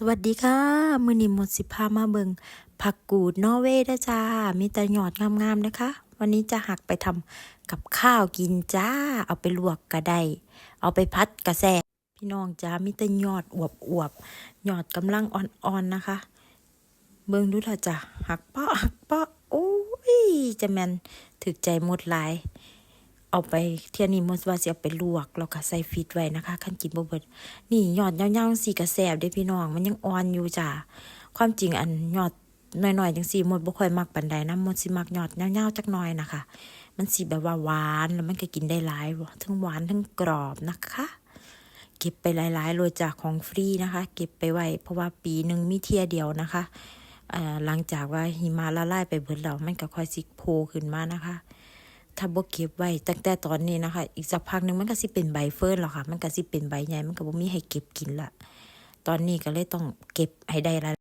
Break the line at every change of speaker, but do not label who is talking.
สวัสดีค่ะ มือนิมหมดสิพามาเบิงผักกูดนอเวย์นะจ้า มีแต่หยอดงามๆนะคะ วันนี้จะหักไปทำกับข้าวกินจ้า เอาไปลวกกระไดเอาไปพัดกระแสพี่น้องจ้า มีแต่หยอดอวบอวบๆหยอดกำลังอ่อนๆนะคะ เบิ่งดูเถอะจ้ะหักเปาะหักเปาะโอ้ยจะแมนถึกใจหมดหลาย เอาไปเที่ยนี้มดว่าสิเอาไปลวกแล้วก็ใส่ฟีดไว้นะคะคันกินบ่เบิดนี่ยอดยาวๆสีกระแสบเด้พี่น้อง มันยังอ่อนอยู่จ้ะความจริงอันยอดน้อยๆจังซี่มดบ่ค่อยมักปานใดนะมดสิมักยอดยาวๆจักหน่อยนะคะ มันสิแบบว่าหวานแล้วมันก็กินได้หลายทั้งหวานทั้งกรอบนะคะ เก็บไปหลายๆโลจากของฟรีนะคะ เก็บไปไว้เพราะว่าปีหนึ่งมีเที่ยเดียวนะคะหลังจากว่าหิมะละลายไปเบิดแล้วมันก็ค่อยสิโผล่ขึ้นมานะคะ ถ้าบ่เก็บไว้ตั้งแต่ตอนนี้นะคะ อีกสักพักหนึงมันก็สิเป็นใบเฟิร์นหรอกค่ะ มันก็สิเป็นใบใหญ่มันก็บ่มีให้เก็บกินละตอนนี้ก็เลยต้องเก็บให้ได้ละ